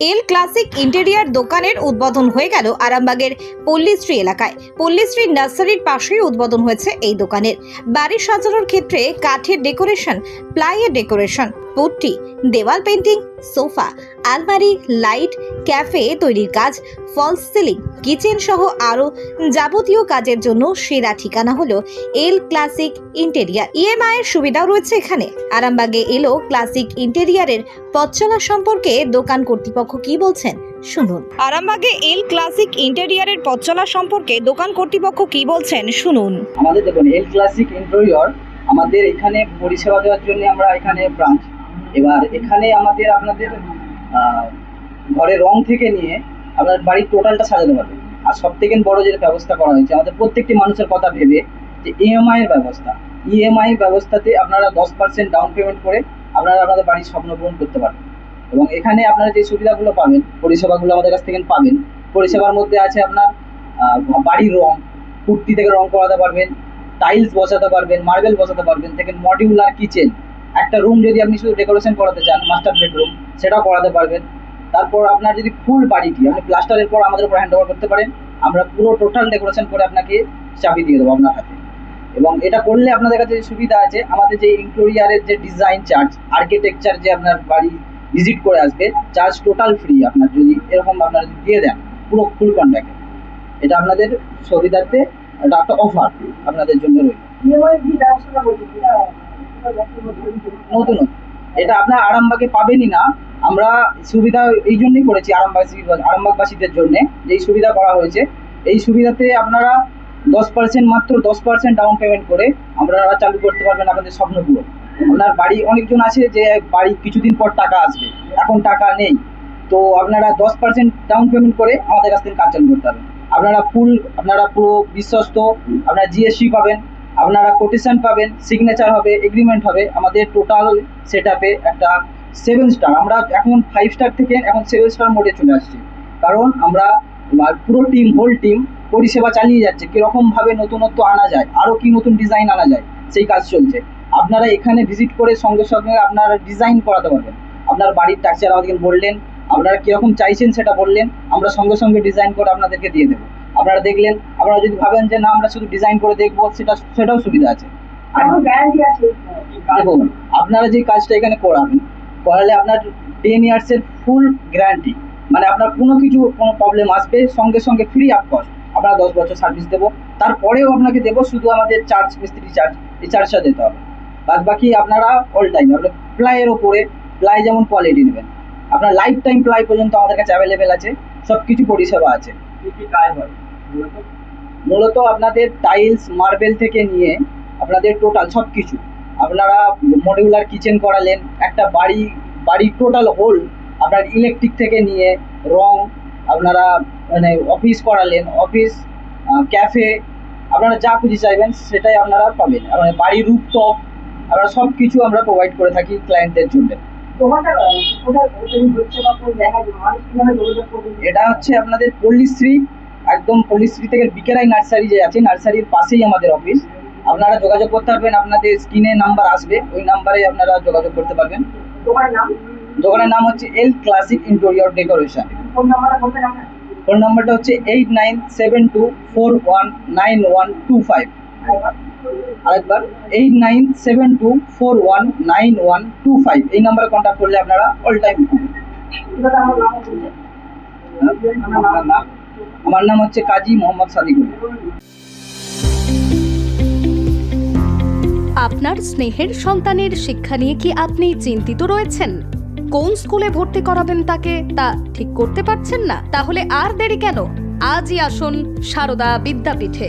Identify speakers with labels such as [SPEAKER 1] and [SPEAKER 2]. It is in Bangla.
[SPEAKER 1] এল ক্লাসিক ইন্টেরিয়ার দোকানের উদ্বোধন হয়ে গেল আরামবাগের পল্লীশ্রী এলাকায়। পল্লীশ্রী নার্সারির পাশেই উদ্বোধন হয়েছে এই দোকানের। বাড়ি সাজানোর ক্ষেত্রে কাঠের ডেকোরেশন, প্লাইয়ের ডেকোরেশন পুট্টি দেওয়াল পেন্টিং সোফা আলমারি লাইট ক্যাফে তৈরির কাজ ফলস সিলিং কিচেন সহ আরও যাবতীয় কাজের জন্য সেরা ঠিকানা হলো এল ক্লাসিক ইন্টেরিয়ার। ইএমআই এর সুবিধাও রয়েছে এখানে। আরামবাগে এলো ক্লাসিক ইন্টেরিয়ারের পথচলা সম্পর্কে দোকান কর্তৃপক্ষ কি বলছেন? শুনুন। আরামবাগে এল ক্লাসিক ইন্টেরিয়ারের পথচলা সম্পর্কে দোকান কর্তৃপক্ষ কি বলছেন? শুনুন।
[SPEAKER 2] আমাদের দেখুন এল ক্লাসিক ইন্টেরিয়র আমাদের এখানে পরিষেবা দেওয়ার জন্য আমরা এখানে ব্রাঞ্চ এবার এখানে আমাদের, আপনাদের ঘরের রং থেকে নিয়ে আপনার বাড়ির টোটালটা সাজাতে পারবেন আর সব থেকে বড় যে ব্যবস্থা করা হয়েছে, আমাদের প্রত্যেকটি মানুষের কথা ভেবে যে ইএমআই এর ব্যবস্থা। ইএমআই ব্যবস্থাতে আপনারা দশ পার্সেন্ট ডাউন পেমেন্ট করে আপনারা আপনাদের বাড়ির স্বপ্ন পূরণ করতে পারবেন। এবং এখানে আপনারা যে সুবিধাগুলো পাবেন, পরিষেবাগুলো আমাদের কাছ থেকে পাবেন। পরিষেবার মধ্যে আছে আপনার বাড়ির রং, কুর্তি থেকে রং করাতে পারবেন টাইলস বসাতে পারবেন মার্বেল বসাতে পারবেন থেকে মডিউলার কিচেন একটা রুম যদি আপনি শুধু ডেকোরেশন করাতে চান মাস্টার বেডরুম সেটাও করাতে পারবেন। তারপর আপনার যদি ফুল বাড়িটি আপনি প্লাস্টারের পর আমাদের উপর হ্যান্ড করতে পারেন, আমরা পুরো টোটাল ডেকোরেশন করে আপনাকে চাবি দিয়ে দেবো আপনার হাতে। এবং এটা করলে আপনাদের কাছে সুবিধা আছে, আমাদের যে ইন্টেরিয়ারের যে ডিজাইন চার্জ আর্কিটেকচার যে আপনার বাড়ি ভিজিট করে আসবে চার্জ টোটাল ফ্রি আপনার যদি এরকম আপনারা যদি দিয়ে দেন, পুরো ফুল কন্ট্যাক্টে এটা আপনাদের সুবিধার্থে একটা অফার আপনাদের জন্য রয়েছে নতুন। এটা আপনার আরামবাগে পাবেনই না। আমরা সুবিধা এই জন্যই করেছি আরামবাসী আরামবাগবাসীদের জন্য যে এই সুবিধা করা হয়েছে। এই সুবিধাতে আপনারা দশ পার্সেন্ট মাত্র, দশ পার্সেন্ট ডাউন পেমেন্ট করে আপনারা চালু করতে পারবেন আপনাদের স্বপ্নগুলো। আপনার বাড়ি অনেকজন আছে যে বাড়ি কিছুদিন পর টাকা আসবে। এখন টাকা নেই। তো আপনারা দশ পার্সেন্ট ডাউন পেমেন্ট করে আমাদের কাছ থেকে কাজ চালু করতে পারবেন। আপনারা ফুল আপনারা পুরো বিশ্বস্ত, আপনারা জিএসটি পাবেন। আপনারা কোটেশন পাবেন সিগনেচার হবে এগ্রিমেন্ট হবে, আমাদের টোটাল সেট একটা সেভেন স্টার আমরা এখন ফাইভ স্টার থেকে এখন সেভেন স্টার মোডে চলে আসছি। কারণ আমরা পুরো টিম হোল টিম পরিষেবা চালিয়ে যাচ্ছে। কীরকমভাবে নতুনত্ব আনা যায় আরও কি নতুন ডিজাইন আনা যায়, সেই কাজ চলছে। আপনারা এখানে ভিজিট করে সঙ্গে সঙ্গে আপনারা ডিজাইন করাতে পারবেন। আপনার বাড়ির টাকচার আমাদেরকে বললেন, আপনারা কীরকম চাইছেন সেটা বললেন, আমরা সঙ্গে সঙ্গে ডিজাইন করে আপনাদেরকে দিয়ে দেবো। আপনারা দেখলেন আপনারা যদি ভাবেন যে না আমরা শুধু ডিজাইন করে দেখব সেটা সেটাও সুবিধা আছে। দেখুন আপনারা যে কাজটা এখানে করাবেন করালে আপনার টেন ইয়ার্সের ফুল গ্যারান্টি মানে আপনার কোনো কিছু কোনো প্রবলেম আসবে সঙ্গে সঙ্গে ফ্রি অফ কস্ট আপনারা দশ বছর সার্ভিস দেবো। তারপরেও আপনাকে দেবো শুধু আমাদের চার্জ মিস্ত্রি চার্জ এই চার্জটা দিতে হবে। বাদ বাকি আপনারা অল টাইম আপনার প্লাইয়ের ওপরে প্লাই যেমন কোয়ালিটি নেবেন। আপনার লাইফ টাইম প্লাই পর্যন্ত আমাদের কাছে অ্যাভেলেবেল আছে সব কিছু পরিষেবা আছে। মূলত? আপনাদের টাইলস মার্বেল থেকে নিয়ে আপনাদের টোটাল সব কিছু আপনারা মডিউলার কিচেন করালেন, একটা বাড়ি, বাড়ির টোটাল হোল আপনার ইলেকট্রিক থেকে নিয়ে রং, আপনারা মানে অফিস করালেন অফিস ক্যাফে আপনারা যা খুঁজে চাইবেন সেটাই আপনারা পাবেন। মানে বাড়ির রুপটপ আমরা সব কিছু আমরা প্রোভাইড করে থাকি ক্লায়েন্টদের জন্য। এটা হচ্ছে আপনাদের পল্লীশ্রী একদম পল্লীশ্রী থেকে বিকেরাই নার্সারি যে আছে নার্সারির পাশেই আমাদের অফিস আপনারা যোগাযোগ করতে পারবেন আপনাদের স্ক্রিনে নাম্বার আসবে ওই নাম্বারে আপনারা যোগাযোগ করতে পারবেন। দোকানের নাম হচ্ছে L classic interior decoration phone নাম্বারটা হচ্ছে eight nine seven two four one nine one two five আরেকবার eight nine seven two four one nine one two five এই নাম্বারে কন্ট্যাক্ট করলে আপনারা অল টাইম আমার নাম হচ্ছে কাজী মোহাম্মদ সাদিকুল।
[SPEAKER 3] আপনার স্নেহের সন্তানের শিক্ষা নিয়ে কি আপনি চিন্তিত রয়েছেন? কোন স্কুলে ভর্তি করাবেন তাকে তা ঠিক করতে পারছেন না? তাহলে আর দেরি কেন? আজই আসুন সারদা বিদ্যাপীঠে।